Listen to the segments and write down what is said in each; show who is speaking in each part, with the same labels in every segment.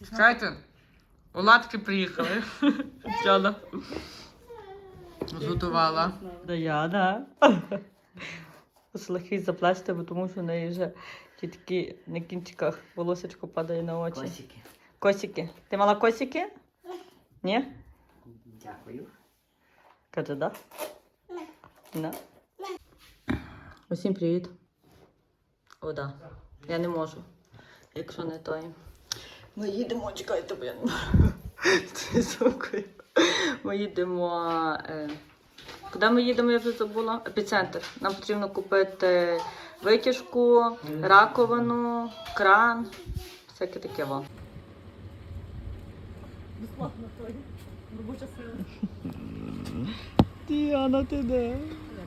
Speaker 1: Знаєте, оладки приїхали. Тетяна зготувала.
Speaker 2: Да я, да. Слахи заплачте, бо тому що в неї вже ті на кінчиках волосечко падає на очі.
Speaker 3: Косики.
Speaker 2: Косики. Ти мала косики? Ні?
Speaker 3: Дякую.
Speaker 2: Каже, да? Да. Усім привіт. О, да. Я не можу. Якщо не той. Ми їдемо, чекайте, бо я не можу. Ми їдемо. Е... Куди ми їдемо, я вже забула? Епіцентр. Нам потрібно купити витяжку, раковину, кран, всяке таке вам. Безплатно той. Робоча сила. Діана, ти де?
Speaker 4: Я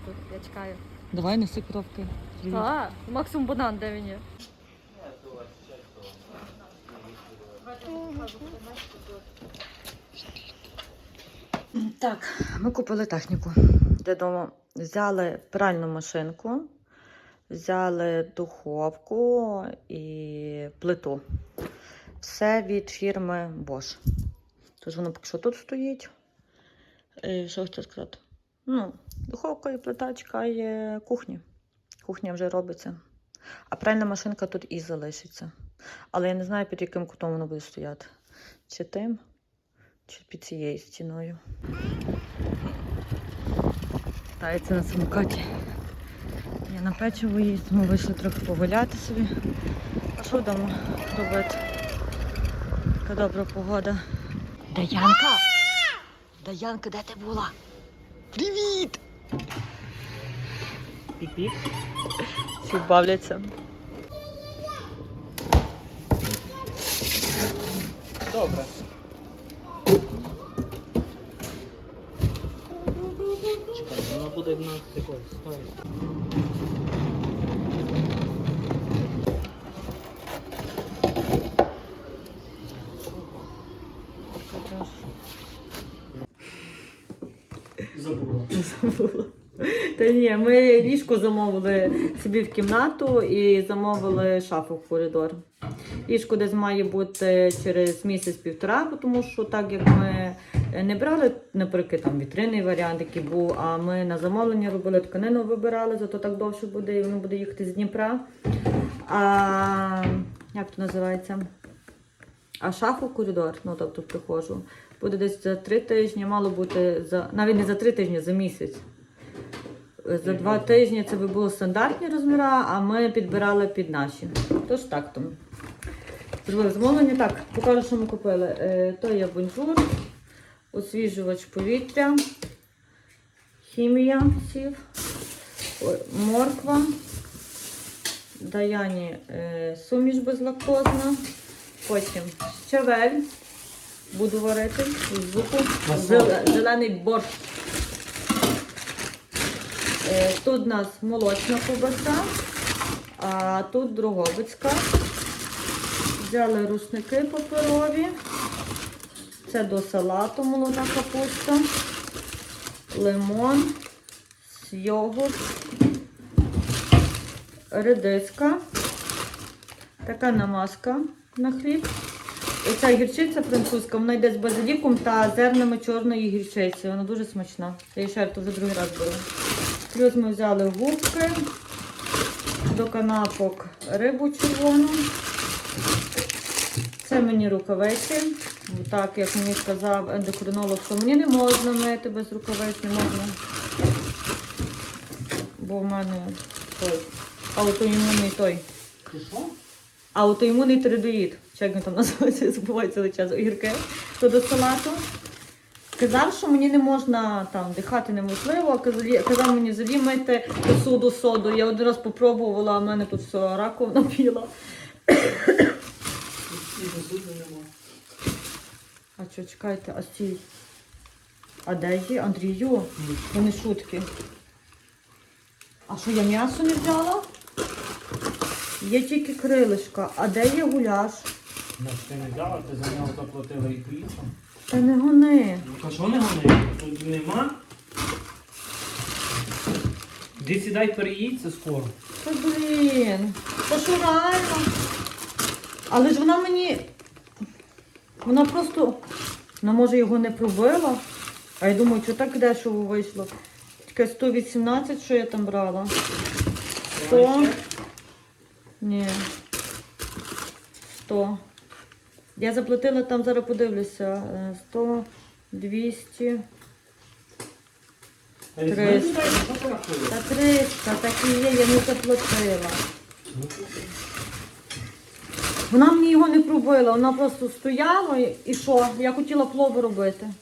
Speaker 4: тут, я чекаю.
Speaker 2: Давай неси коробки.
Speaker 4: Так, максимум банан, де він є.
Speaker 2: Так, ми купили техніку. Додому взяли пральну машинку, взяли духовку і плиту. Все від фірми Bosch. Тож воно поки що тут стоїть. І що хочу сказати? Ну, духовка і плита чекає кухні. Кухня вже робиться. А пральна машинка тут і залишиться. Але я не знаю, під яким кутом воно буде стояти. Чи тим, чи під цією стіною. Катається на самокаті. Я на печиво їсть, ми вийшли трохи погуляти собі. А що вдома робити? Така добра погода. Даянка! Даянка, де ти була? Привіт! Пік-пік. Всі бавляться.
Speaker 1: Добре.
Speaker 3: Буде на такої стоїть. Забула.
Speaker 2: Забула. Та ні, ми ліжко замовили собі в кімнату і замовили шафу в коридор. Ліжко десь має бути через місяць-півтора, тому що так як ми не брали, наприклад, там вітринний варіант, який був, а ми на замовлення робили тканину, вибирали, зато так довше буде, і воно буде їхати з Дніпра. А як то називається? А шафу коридор, ну тобто приходжу, буде десь за три тижні, мало бути за навіть не за три тижні, за місяць. За два тижні це би було стандартні розміри, а ми підбирали під наші. Тож так тому. Зробили замовлення. Так, покажу, що ми купили. Е, то є бонжур, освіжувач повітря, хімія сів, морква, Даяні е, суміш безлактозна, потім щавель. Буду варити з звуку. Зелений борщ. Е, Тут у нас молочна ковбаса, а тут Дрогобицька. Взяли рушники паперові. Це до салату молода капуста, лимон, йогурт, редиска, така намазка на хліб. Оця гірчиця французька, вона йде з базиліком та зернами чорної гірчиці. Вона дуже смачна. Я її то вже другий раз беру. Плюс ми взяли губки, до канапок рибу червону. Це мені рукавиці. Так, як мені сказав ендокринолог, що мені не можна мити без рукавиць, не можна. Бо в мене той аутоімунний той.
Speaker 3: Що?
Speaker 2: Аутоімунний тиреоїд. Чи як він там називається, забуваю цілий час огірки. То до салату. Сказав, що мені не можна там дихати неможливо, а казав, казав мені взагалі мити посуду соду. Я один раз спробувала, а в мене тут все раковина піла.
Speaker 3: І.
Speaker 2: А що, чекайте, а стій. А де є? Андрію? Вони шутки. А що, я м'ясо не взяла? Є тільки крилишка, а де є гуляш?
Speaker 3: Ну, ти не взяла, ти за нього заплатила і поїхав.
Speaker 2: Та не гони.
Speaker 3: Ну, то що не вони? Тут нема. Де сідай переїдь, це скоро.
Speaker 2: Та блін, та що реально? Але ж вона мені. Вона просто. Вона може його не пробила. А я думаю, що так дешево вийшло. Тільки 118, що я там брала. 100. Ні. 100. Я заплатила там, зараз подивлюся. е, 100, 200.
Speaker 3: Та й
Speaker 2: Триста.
Speaker 3: знаєш, що ти рахуєш?
Speaker 2: Та 300, так і є, я не заплатила. Вона мені його не пробила, вона просто стояла і, і що? Я хотіла плов робити.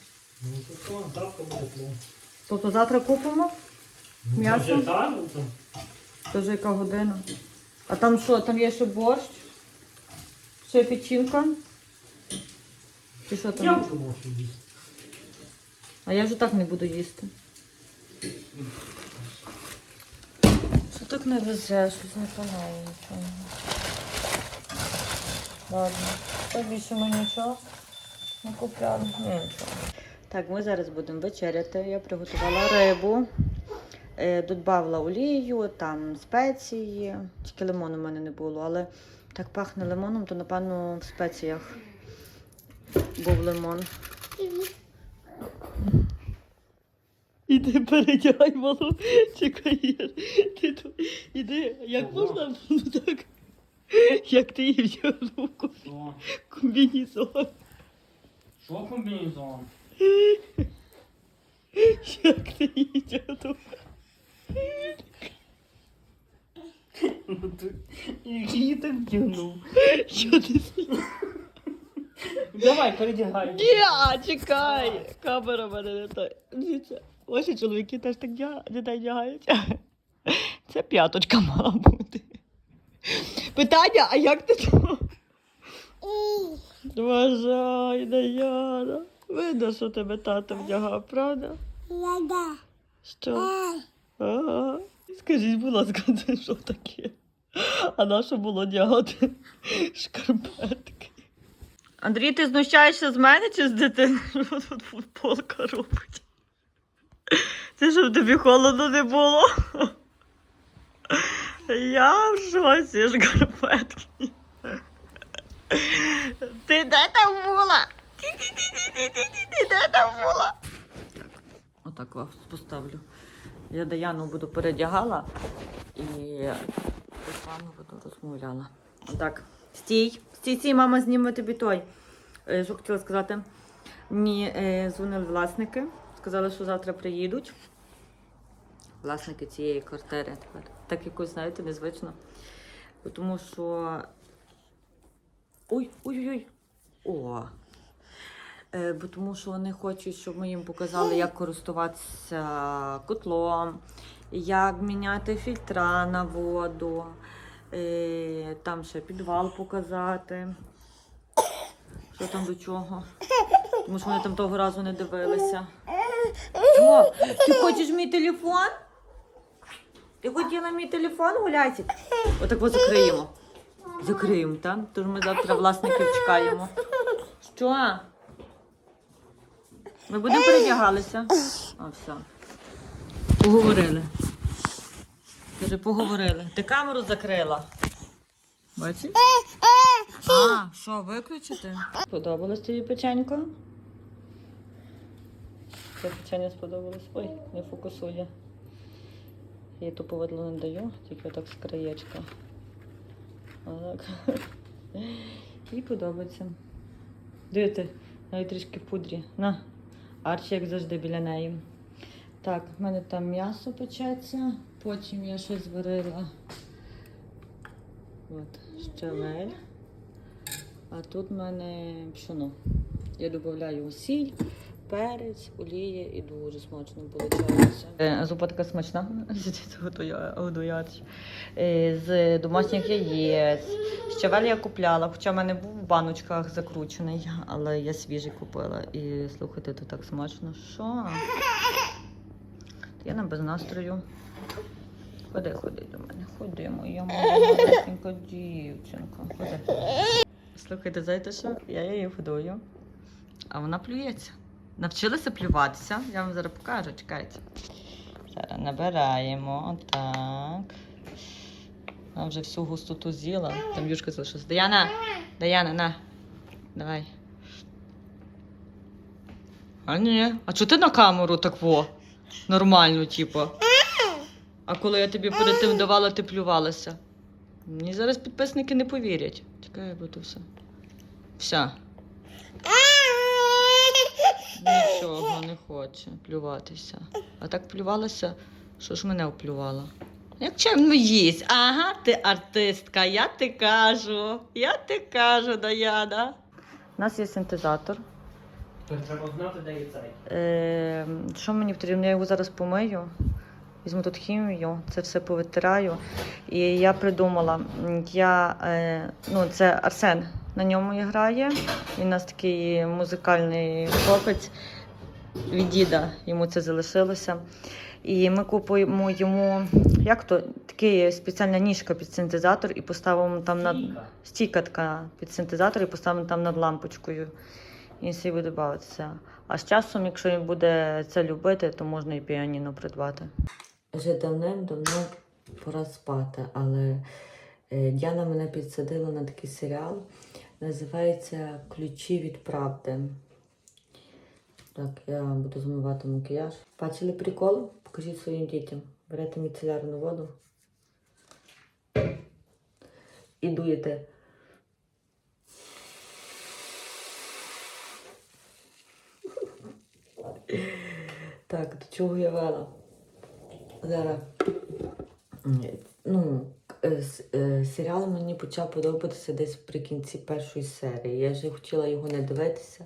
Speaker 3: Ну, то що, завтра буде плов.
Speaker 2: Тобто завтра купимо?
Speaker 3: Ну,
Speaker 2: М'ясо?
Speaker 3: вже так, то.
Speaker 2: Яка година. А там що, там є ще борщ? Ще печінка? Чи що
Speaker 3: Я вже можу їсти.
Speaker 2: А я вже так не буду їсти. Що так не везе, щось не панає нічого. Ладно, то більше ми нічого не купляли. Ні, нічого. Так, ми зараз будемо вечеряти. Я приготувала рибу, е, додавала олію, там спеції. Тільки лимону в мене не було, але так пахне лимоном, то напевно в спеціях був лимон. Іди передягай малу, чекай. Іди, як можна було так? Як ти її вдягнув
Speaker 3: Що?
Speaker 2: комбінезон?
Speaker 3: Що комбінезон?
Speaker 2: Як ти її вдягнув?
Speaker 3: Ну, ти- Її так вдягнув.
Speaker 2: Що ти
Speaker 3: Давай, передягай.
Speaker 2: Ні, чекай! Камера в мене не той. Дивіться, Ваші чоловіки теж так дя- дітей дягають. Це п'яточка мала бути. Питання, а як ти то? Вважай, Даяна. Видно, що тебе тато вдягав, правда? Що? Ага. Скажіть, будь ласка, це що таке? А на що було одягати шкарпетки? Андрій, ти знущаєшся з мене чи з дитини? Що тут футболка робить? Це щоб тобі холодно не було? Я в шоці шкарпетки. Ти де там була? Ти де там була? Отак вас поставлю. Я Даяну буду передягала і з вами буду розмовляла. Отак. Стій. Стій, стій, мама зніме тобі той. Е, Що хотіла сказати? Мені е, дзвонили власники, сказали, що завтра приїдуть. Власники цієї квартири тепер. Так якось, знаєте, незвично. Тому що. Ой, ой-ой-ой. О. Е, бо тому що вони хочуть, щоб ми їм показали, як користуватися котлом, як міняти фільтра на воду, е, там ще підвал показати. Що там до чого? Тому що вони там того разу не дивилися. О, ти хочеш мій телефон? Ти хотіла мій телефон гуляти? Отак от закриємо. Закриємо, так? Тож ми завтра власників чекаємо. Що? Ми будемо передягалися. А, все. Поговорили. Каже, поговорили. Ти камеру закрила. Бачиш? А, що, виключити? Сподобалось тобі печенько? Це печення сподобалось. Ой, не фокусує. Я ту повидло не даю, тільки так з краєчка. Отак. І подобається. Дивіться, навіть трішки пудрі. На, Арчі, як завжди, біля неї. Так, в мене там м'ясо печеться, потім я щось зварила. От, щавель. А тут в мене пшоно. Я додаю сіль, перець, олія і дуже смачно виходить. Зупа така смачна, годуяч. З домашніх яєць. Щавель я купляла, хоча в мене був в баночках закручений, але я свіжий купила. І слухайте, то так смачно. Що? Я не без настрою. Ходи, ходи до мене. Ходи, моя маленька дівчинка. Ходи. Слухайте, знаєте що? Я її годую, а вона плюється. Навчилася плюватися. Я вам зараз покажу, чекайте. Зараз набираємо. Отак. Вона вже всю густоту з'їла. Там юшка залишилась. Даяна! Даяна, на. Давай. А ні. А чого ти на камеру так во? Нормально, типу. А коли я тобі перед тим давала, ти плювалася. Мені зараз підписники не повірять. Чекай, бо то все. Все. Нічого не хоче плюватися. А так плювалася, що ж мене оплювала. Як чемно їсть. Ага, ти артистка, я ти кажу. Я ти кажу, Даяна. У нас є синтезатор.
Speaker 3: Треба знати, де є цей.
Speaker 2: Е, що мені потрібно? Я його зараз помию. Візьму тут хімію, це все повитираю. І я придумала, я, е, ну, це Арсен на ньому і грає. Він у нас такий музикальний хлопець від діда, йому це залишилося. І ми купуємо йому як то, такий спеціальна ніжка під синтезатор і поставимо там над
Speaker 3: Стійка.
Speaker 2: така під синтезатор і поставимо там над лампочкою. І він собі буде бавитися. А з часом, якщо він буде це любити, то можна і піаніно придбати. Вже давним-давно пора спати, але е, Діана мене підсадила на такий серіал. Називається Ключі від правди. Так, я буду змивати макіяж. Бачили прикол? Покажіть своїм дітям. Берете міцелярну воду і дуєте. Так, до чого я вела? Зараз. Ну, е, е, серіал мені почав подобатися десь при кінці першої серії. Я вже хотіла його не дивитися.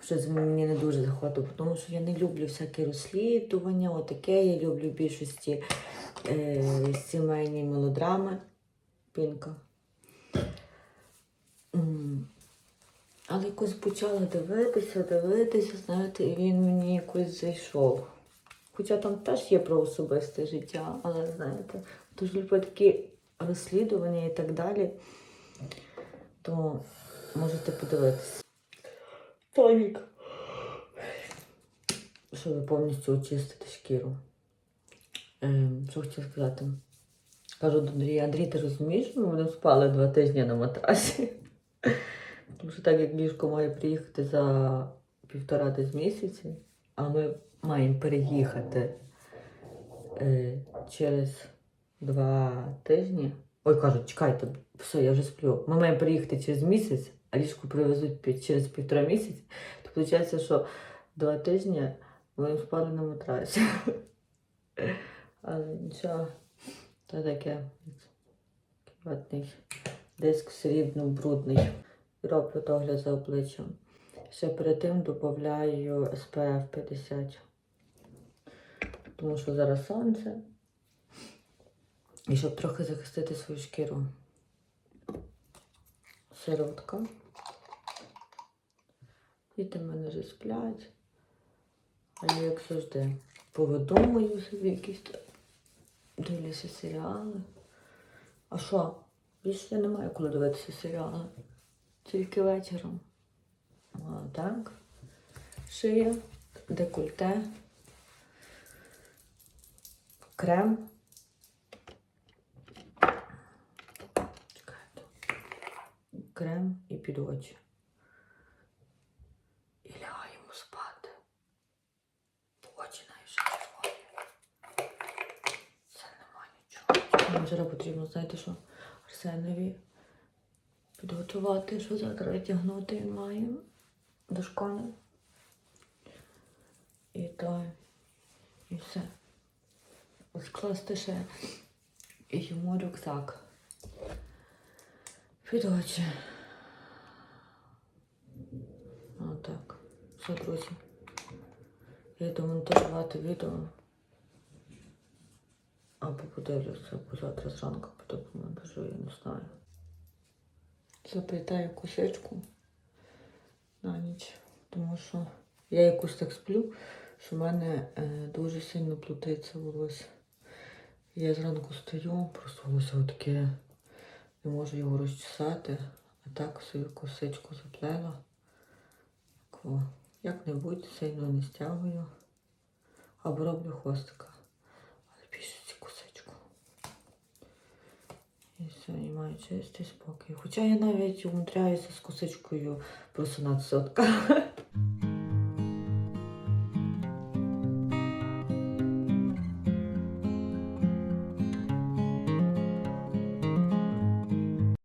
Speaker 2: Щось мені не дуже заходило, тому що я не люблю всякі розслідування, отаке. Я люблю більшості е, сімейні мелодрами. Пінка. Але якось почала дивитися, дивитися, знаєте, і він мені якось зайшов. Хоча там теж є про особисте життя, але знаєте, дуже люблю такі розслідування і так далі, то можете подивитися. Тонік. Щоб повністю очистити шкіру. Ем, що хотіла сказати? Кажу до Андрія, Андрій, ти розумієш, ми будемо спали два тижні на матрасі. Тому що так як ліжко має приїхати за півтора десь місяці, а ми маємо переїхати е, через два тижні. Ой, кажуть, чекайте, все, я вже сплю. Ми маємо переїхати через місяць, а ліжко привезуть через півтора місяці. То виходить, що два тижні ми спали на матрасі. Але нічого, це таке ватний диск срібно брудний. Роблю догляд за обличчям. Ще перед тим додаю SPF 50. Тому що зараз сонце. І щоб трохи захистити свою шкіру. Сиротка. Діти в мене вже сплять. А я, як завжди, повидумую собі якісь дивлюся серіали. А що? Більше я не маю коли дивитися серіали. Тільки вечором. А, так. Шия, декольте, крем. Чекайте. Крем і під очі. І лягаємо спати. Очі навіть. Це нема нічого. Нам зараз потрібно, знаєте що, Арсенові підготувати, що завтра витягнути він має до школи. І то, і все. Скласти ще і йому рюкзак. Під очі. Отак. Все, друзі. Я йду монтажувати відео. Або подивлюся, або завтра зранку піду помонтажу, я не знаю заплітаю косичку на ніч, тому що я якось так сплю, що в мене е, дуже сильно плутається волосся. Я зранку стою, проснулося отаке, не можу його розчесати, а так свою косичку заплела. Тако, Як-небудь сильно не стягую, або роблю хвостика. Але більше ці кусочку. І все, і маю чистий спокій. Хоча я навіть умудряюся з косичкою просунати От